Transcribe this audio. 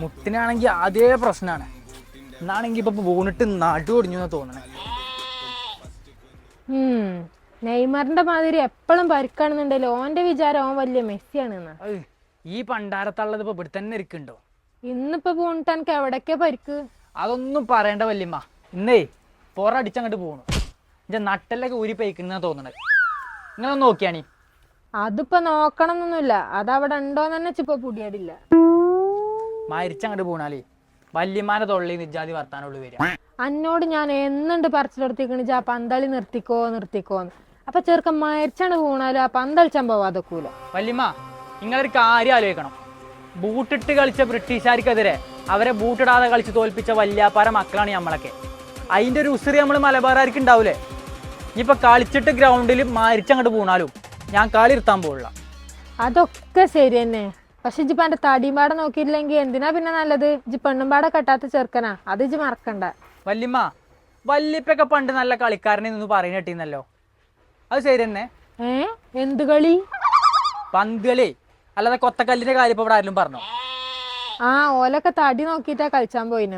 മുട്ടിനാണെങ്കിൽ അതേ പ്രശ്നമാണ് എന്നാണെങ്കിൽ ഇപ്പൊ വീണിട്ട് നടു ഒടിഞ്ഞു എന്നാ തോന്നണേ നെയ്മറിന്റെ മാതിരി എപ്പോഴും പരിക്കാണെന്നുണ്ടല്ലോ ഓന്റെ വിചാരം ഓൻ വലിയ മെസ്സിയാണെന്ന്. ഈ പണ്ടാരത്തുള്ളത് ഇപ്പൊ ഇവിടെ തന്നെ ഇരിക്കുന്നുണ്ടോ? ഇന്നിപ്പോ പോണിട്ട് എനിക്ക് എവിടൊക്കെ പരിക്ക്? അതൊന്നും പറയണ്ട വല്യമ്മ. ഇന്നേ പൊറടിച്ചങ്ങോട്ട് പോണു. എന്റെ നട്ടല്ലൊക്കെ ഊരി പൈക്കുന്ന തോന്നണത് നിങ്ങളൊന്ന് നോക്കിയാണി. അതിപ്പോ നോക്കണം എന്നൊന്നുമില്ല അതവിടെ ഉണ്ടോന്നെ ഇപ്പൊ പുടിയാടില്ല. മരിച്ചങ്ങോട്ട് പോണാലേ വല്യമാരെ തൊള്ളി നിജാതി വർത്താനുള്ളു വരിക. അന്നോട് ഞാൻ എന്നുണ്ട് പറിച്ചിലെടുത്തിക്കണിച്ച് ആ പന്തളി നിർത്തിക്കോ നിർത്തിക്കോ അപ്പൊ ചെറുക്കൻ മരിച്ചാണ് പോണാലും ആ പന്തളിച്ചാൻ പോവാതെക്കൂല വല്യമ്മ നിങ്ങളൊരു കാര്യം ആലോചിക്കണം. ബൂട്ടിട്ട് കളിച്ച ബ്രിട്ടീഷുകാർക്കെതിരെ അവരെ ബൂട്ടിടാതെ കളിച്ച് തോൽപ്പിച്ച വല്യാപ്പാര മക്കളാണ് നമ്മളൊക്കെ അതിന്റെ ഒരു ഉസിറി നമ്മൾ മലബാറുകാർക്ക് ഉണ്ടാവൂലേ ഇപ്പൊ കളിച്ചിട്ട് ഗ്രൗണ്ടിൽ മരിച്ചങ്ങോട്ട് പോണാലും ഞാൻ കളി ഇരുത്താൻ പോകില്ല അതൊക്കെ ശരി തന്നെ പക്ഷെ ഇജ്ജിപ്പോ എന്റെ തടിയുംപാടെ നോക്കിയില്ലെങ്കിൽ എന്തിനാ പിന്നെ നല്ലത്? ഇജ്ജ് പെണ്ണുംപാടെ കെട്ടാത്ത ചെറുക്കനാ. അത് ഇജ്ജ് മറക്കണ്ട. വല്യമ്മ വല്യപ്പൊക്കെ പണ്ട് നല്ല കളിക്കാരനെ നിന്ന് പറയുന്ന കിട്ടിയെന്നല്ലോ അത് ശരി തന്നെ. ഏ? എന്ത് കളി? പന്ത് കളി അല്ലാതെ കൊത്തക്കല്ലിന്റെ കാര്യം ഇപ്പൊ ഇവിടെ ആരെങ്കിലും പറഞ്ഞോ? ആ ഓലൊക്കെ തടി നോക്കിട്ടാ കളിച്ചാൻ പോയിന്.